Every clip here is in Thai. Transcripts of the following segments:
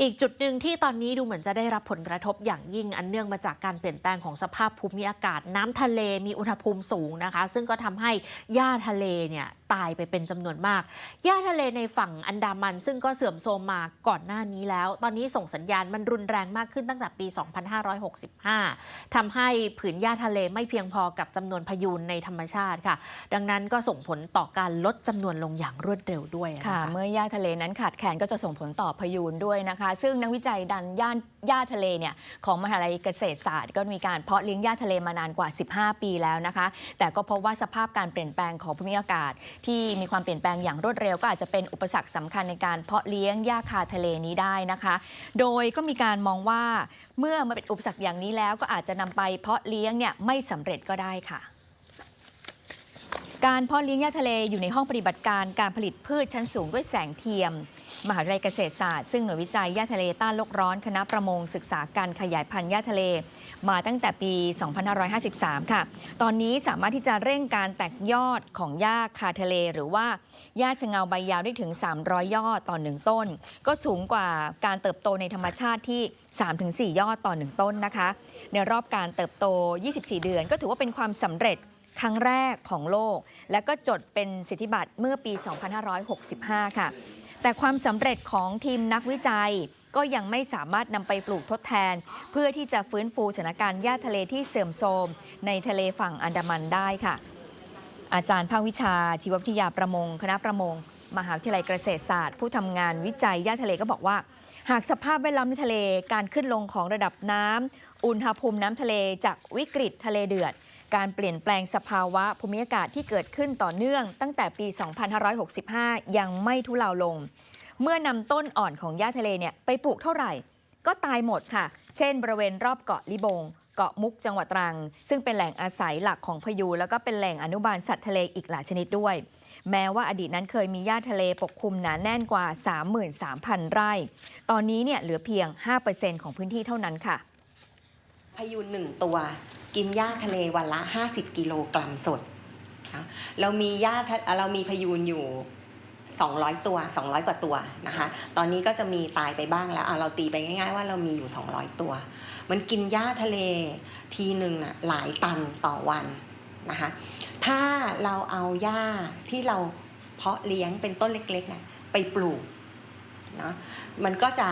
อีกจุดหนึ่งที่ตอนนี้ดูเหมือนจะได้รับผลกระทบอย่างยิ่งอันเนื่องมาจากการเปลี่ยนแปลงของสภาพภูมิอากาศ น้ำทะเลมีอุณหภูมิสูงนะคะ ซึ่งก็ทำให้หญ้าทะเลเนี่ยตายไปเป็นจำนวนมากหญ้าทะเลในฝั่งอันดามัน ซึ่งก็เสื่อมโทรมมาก่อนหน้านี้แล้ว ตอนนี้ส่งสัญญาณมันรุนแรงมากขึ้นตั้งแต่ปี 2565ทำให้ผืนหญ้าทะเลไม่เพียงพอกับจำนวนพายุในธรรมชาติค่ะ ดังนั้นก็ส่งผลต่อการลดจำนวนลงอย่างรวดเร็วด้วยนค่ะ เมื่อหญ้าทะเลนั้นขาดแคลนก็จะส่งผลต่อพายุด้วยนะคะซึ่งนักวิจัยดันย่านหญ้าทะเลเนี่ยของมหาลัยเกษตรศาสตร์ ก็มีการเพาะเลี้ยงหญ้าทะเลมานานกว่า 15 ปีแล้วนะคะ แต่ก็พบว่าสภาพการเปลี่ยนแปลงของภูมิอากาศ ที่มีความเปลี่ยนแปลงอย่างรวดเร็วก็อาจจะเป็นอุปสรรคสำคัญในการเพาะเลี้ยงหญ้าคาทะเลนี้ได้นะคะ โดยก็มีการมองว่าเมื่อมาเป็นอุปสรรคอย่างนี้แล้ว ก็อาจจะนำไปเพาะเลี้ยงเนี่ยไม่สำเร็จก็ได้ค่ะการเพาะเลี้ยงหญ้าทะเลอยู่ในห้องปฏิบัติการการผลิตพืชชั้นสูงด้วยแสงเทียม มหาวิทยาลัยเกษตรศาสตร์ซึ่งหน่วยวิจัยหญ้าทะเลต้านโลกร้อนคณะประมงศึกษาการขยายพันธุ์หญ้าทะเล มาตั้งแต่ปี 2553 ค่ะ ตอนนี้สามารถที่จะเร่งการแตกยอดของหญ้าคาทะเล หรือว่าหญ้าชะเงาใบยาวได้ถึง 300 ยอดต่อ 1 ต้น ก็สูงกว่าการเติบโตในธรรมชาติที่ 3-4 ยอดต่อ 1 ต้นนะคะ ในรอบการเติบโต 24 เดือน ก็ถือว่าเป็นความสำเร็จครั้งแรกของโลก และก็จดเป็นสิทธิบัตรเมื่อปี 2565 ค่ะ แต่ความสำเร็จของทีมนักวิจัยก็ยังไม่สามารถนำไปปลูกทดแทน เพื่อที่จะฟื้นฟูสถานการณ์หญ้าทะเลที่เสื่อมโทรมในทะเลฝั่งอันดามันได้ค่ะ อาจารย์ภาควิชา ชีววิทยาประมง คณะประมง มหาวิทยาลัยเกษตรศาสตร์ ผู้ทำงานวิจัยหญ้าทะเลก็บอกว่า หากสภาพแวดล้อมในทะเลการขึ้นลงของระดับน้ำอุณหภูมิน้ำทะเลจากวิกฤตทะเลเดือด การเปลี่ยนแปลงสภาวะภูมิอากาศที่เกิดขึ้นต่อเนื่อง ตั้งแต่ปี 2565 ยังไม่ทุเลาลง เมื่อนำต้นอ่อนของหญ้าทะเลเนี่ยไปปลูกเท่าไหร่ ก็ตายหมดค่ะ เช่น บริเวณรอบเกาะลิบง เกาะมุกจังหวัดตรัง ซึ่งเป็นแหล่งอาศัยหลักของพายุแล้วก็เป็นแหล่งอนุบาลสัตว์ทะเลอีกหลายชนิดด้วย แม้ว่าอดีตนั้นเคยมีหญ้าทะเลปกคลุมหนาแน่นกว่า 33,000 ไร่ ตอนนี้เนี่ยเหลือเพียง 5%ของพื้นที่เท่านั้นค่ะพายุหนึ่งตัว กินหญ้าทะเลวันละ 50 กิโลกรัมสดนะเรามีหญ้าเรามีพายุอยู่ 200 ตัว 200 กว่าตัวนะคะตอนนี้ก็จะมีตายไปบ้างแล้วเราตีไปง่าย ๆ ว่าเรามีอยู่ 200 ตัว มันกินหญ้าทะเลทีหนึ่งน่ะหลายตันต่อวันนะคะถ้าเราเอาหญ้าที่เราเพาะเลี้ยงเป็นต้นเล็กๆนะไปปลูกเนาะมันก็จะ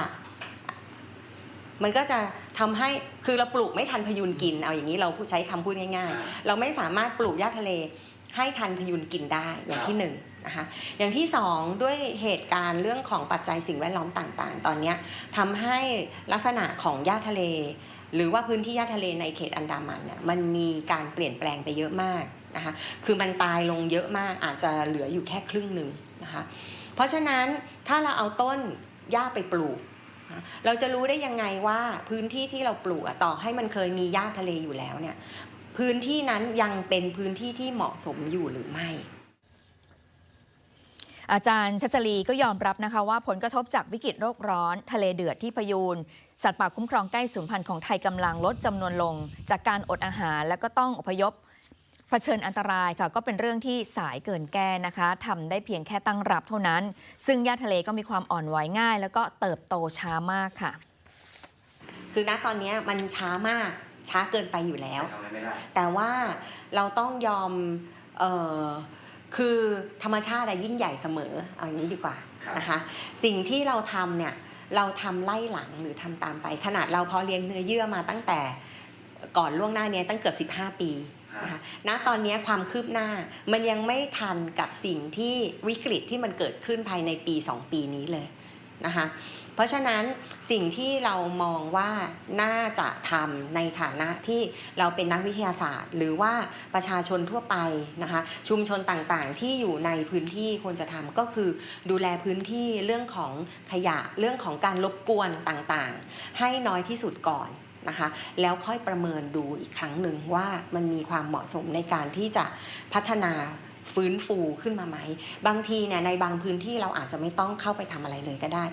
มันก็จะทำให้คือเราปลูกไม่ทันพยุนกิน เอาอย่างนี้เราใช้คำพูดง่าย ๆ เราไม่สามารถปลูกหญ้าทะเลให้ทันพยุนกินได้อย่างที่หนึ่งนะคะอย่างที่สองด้วยเหตุการณ์เรื่องของปัจจัยสิ่งแวดล้อมต่างๆ ตอนเนี้ยทำให้ลักษณะของหญ้าทะเล หรือว่าพื้นที่หญ้าทะเลในเขตอันดามันเนี่ยมันมีการเปลี่ยนแปลงไปเยอะมากนะคะคือมันตายลงเยอะมากอาจจะเหลืออยู่แค่ครึ่งหนึ่งนะคะเพราะฉะนั้นถ้าเราเอาต้นหญ้าไปปลูก เราจะรู้ได้ยังไงว่าพื้นที่ที่เราปลูกต่อให้มันเคยมีหญ้าทะเลอยู่แล้วเนี่ยพื้นที่นั้นยังเป็นพื้นที่ที่เหมาะสมอยู่หรือไม่อาจารย์ชัชลีก็ยอมรับนะคะว่าผลกระทบจากวิกฤตโรคร้อน ทะเลเดือดที่พยูน สัตว์ป่าคุ้มครองใกล้สูญพันธุ์ของไทยกำลังลดจำนวนลง จากการอดอาหารและก็ต้องอพยพ ผชิญอันตรายค่ะก็เป็นเรื่องที่สายเกินแก้นะคะทำได้เพียงแค่ตั้งรับเท่านั้น ซึ่งหญ้าทะเลก็มีความอ่อนไหวง่าย แล้วก็เติบโตช้ามากค่ะ คือณตอนเนี้ยมันช้ามากช้าเกินไปอยู่แล้วทำอะไรไม่ได้แต่ว่าเราต้องยอมเออคือธรรมชาติอะยิ่งใหญ่เสมอเอาอย่างนี้ดีกว่าครับนะคะสิ่งที่เราทำเนี่ยเราทำไล่หลังหรือทำตามไป ขนาดเราเพาะเลี้ยงเนื้อเยื่อมาตั้งแต่ก่อนล่วงหน้าเนี้ยตั้งเกือบ15 ปี นะคะณตอนนี้ความคืบหน้ามันยังไม่ทันกับสิ่งที่วิกฤตที่มันเกิดขึ้นภายในปี 2 ปีนี้เลยนะคะเพราะฉะนั้นสิ่งที่เรามองว่าน่าจะทำในฐานะที่เราเป็นนักวิทยาศาสตร์ หรือว่าประชาชนทั่วไปนะคะชุมชนต่างๆ ที่อยู่ในพื้นที่ควรจะทำก็คือดูแลพื้นที่เรื่องของขยะเรื่องของการรบกวนต่างๆ ให้น้อยที่สุดก่อน นะคะ แล้วค่อยประเมินดูอีกครั้งหนึ่งว่ามันมีความเหมาะสมในการที่จะพัฒนาฟื้นฟูขึ้นมาไหม บางทีเนี่ยในบางพื้นที่เราอาจจะไม่ต้องเข้าไปทำอะไรเลยก็ได้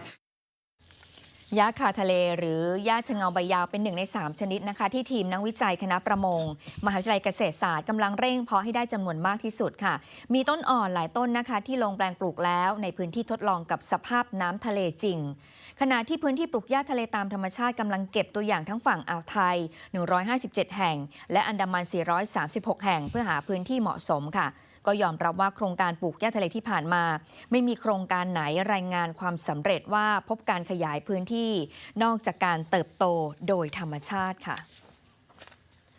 หญ้าคาทะเลหรือหญ้าชะเงาใบยาวเป็นหนึ่งใน 3 ชนิดนะคะ ที่ทีมนักวิจัยคณะประมง มหาวิทยาลัยเกษตรศาสตร์กำลังเร่งเพาะให้ได้จำนวนมากที่สุดค่ะ มีต้นอ่อนหลายต้นนะคะ ที่ลงแปลงปลูกแล้วในพื้นที่ทดลองกับสภาพน้ำทะเลจริง ขณะที่พื้นที่ปลูกหญ้าทะเลตามธรรมชาติกำลังเก็บตัวอย่างทั้งฝั่งอ่าวไทย 157 แห่ง และอันดามัน 436 แห่ง เพื่อหาพื้นที่เหมาะสมค่ะ ก็ยอมรับว่าโครงการปลูกหญ้าทะเลที่ผ่านมา ไม่มีโครงการไหนรายงานความสำเร็จว่าพบการขยายพื้นที่ นอกจากการเติบโตโดยธรรมชาติค่ะ